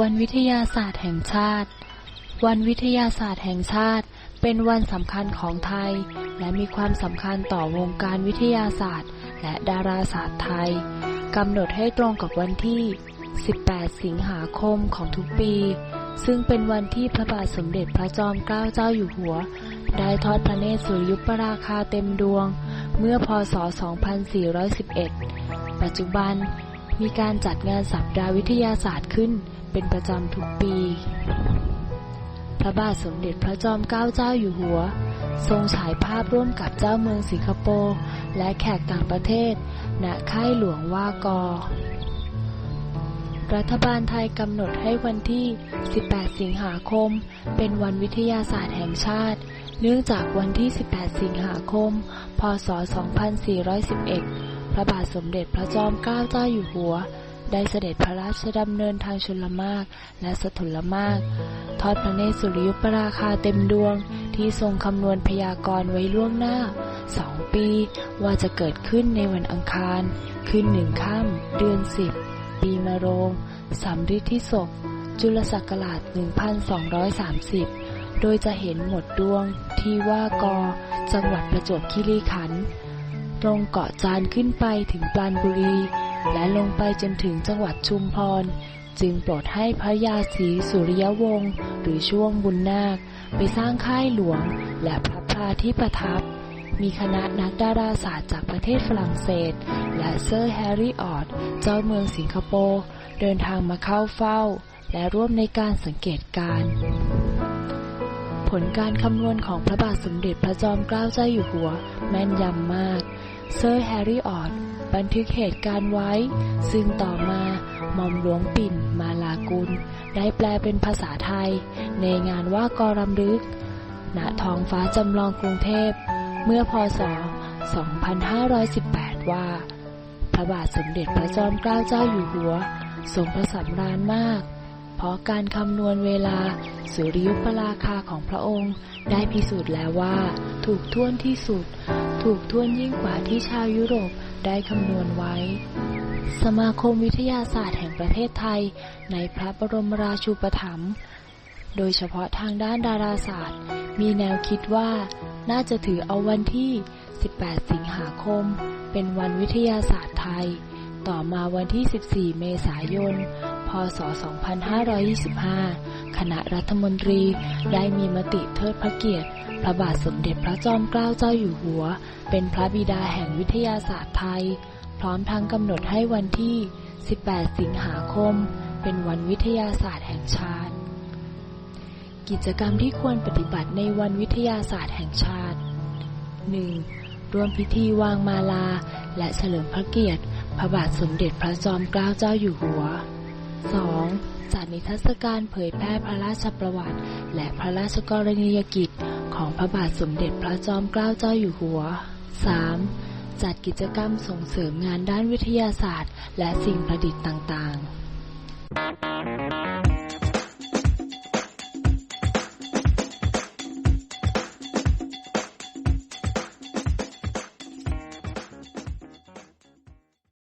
วันวิทยาศาสตร์แห่งชาติ วันวิทยาศาสตร์แห่งชาติ เป็นวันสำคัญของไทย และมีความสำคัญต่อวงการวิทยาศาสตร์ และดาราศาสตร์ไทยกำหนดให้ตรงกับวันที่ 18 สิงหาคมของทุกปี ซึ่งเป็นวันที่พระบาทสมเด็จพระจอมเกล้าเจ้าอยู่หัว ได้ทอดพระเนตรสุริยุปราคาเต็มดวง เมื่อพศ 2411 ปัจจุบันมีการจัดงานสัปดาห์วิทยาศาสตร์ขึ้น เป็นประจำทุกปี พระบาทสมเด็จพระจอมเกล้าเจ้าอยู่หัว ทรงฉายภาพร่วมกับเจ้าเมืองสิงคโปร์และแขกต่างประเทศ ณ ค่ายหลวงว่ากอ รัฐบาลไทยกำหนดให้วันที่ 18 สิงหาคม เป็นวันวิทยาศาสตร์แห่งชาติเนื่องจากวันที่ 18 สิงหาคม พศ 2411 พระบาทสมเด็จพระจอมเกล้าเจ้าอยู่หัว ได้เสด็จพระราชดำเนินทางชลมารและสถุลมารทอดพระเนตรสุริยุปราคาเต็มดวงที่ทรงคำนวณพยากรณ์ไว้ล่วงหน้าสองปี ว่าจะเกิดขึ้นในวันอังคาร ขึ้นหนึ่งค่ำเดือนสิบปีมะโรงสำริดที่ศกจุลศักราช 1230 โดยจะเห็นหมดดวงที่ว่ากอ จังหวัดประจวบคีรีขันธ์ ตรงเกาะจานขึ้นไปถึงปราณบุรี และลงไปจนถึงจังหวัดชุมพร จึงโปรดให้พระยาศรีสุริยวงศ์หรือช่วงบุญนาค ไปสร้างค่ายหลวง และพระพาที่ประทับ มีคณะนักดาราศาสตร์จากประเทศฝรั่งเศส และเซอร์แฮร์รี่ออด เจ้าเมืองสิงคโปร์เดินทางมาเข้าเฝ้า และร่วมในการสังเกตการณ์ ผลการคำนวณของพระบาทสมเด็จพระจอมเกล้าเจ้าอยู่หัว แม่นยำมาก เซอร์แฮร์รี่ออดบันทึกเหตุการณ์ไว้ ซึ่งต่อมาหม่อมหลวงปิ่นมาลากุล ได้แปลเป็นภาษาไทย ในงานว่ากรำลึก ณท้องฟ้าจำลองกรุงเทพ เมื่อพศ 2518 ว่า พระบาทสมเด็จพระจอมเกล้าเจ้าอยู่หัวทรงพระสำราญมาก เพราะการคำนวณเวลาสุริยุปราคาของพระองค์ ได้พิสูจน์แล้วว่า ถูกท่วนที่สุด ถูกท่วนยิ่งกว่าที่ชาวยุโรปได้คำนวณไว้ สมาคมวิทยาศาสตร์แห่งประเทศไทย ในพระบรมราชูปถัมภ์โดยเฉพาะทางด้านดาราศาสตร์ มีแนวคิดว่าน่าจะถือเอาวันที่ 18 สิงหาคม เป็นวันวิทยาศาสตร์ไทย ต่อมาวันที่ 14 เมษายน พศ 2525 คณะรัฐมนตรีได้มีมติเทิดพระเกียรติ พระบาทสมเด็จพระจอมเกล้าเจ้าอยู่หัว เป็นพระบิดาแห่งวิทยาศาสตร์ไทย พร้อมทั้งกำหนดให้วันที่ 18 สิงหาคม เป็นวันวิทยาศาสตร์แห่งชาติ กิจกรรมที่ควรปฏิบัติในวันวิทยาศาสตร์แห่งชาติ 1. ร่วมพิธีวางมาลา และเฉลิมพระเกียรติ พระบาทสมเด็จพระจอมเกล้าเจ้าอยู่หัว 2. จัดนิทรรศการเผยแพร่พระราชประวัติ และพระราชกรณียกิจของพระบาทสมเด็จพระจอมเกล้าเจ้าอยู่หัว 3. จัดกิจกรรมส่งเสริมงานด้านวิทยาศาสตร์ และสิ่งประดิษฐ์ต่างๆ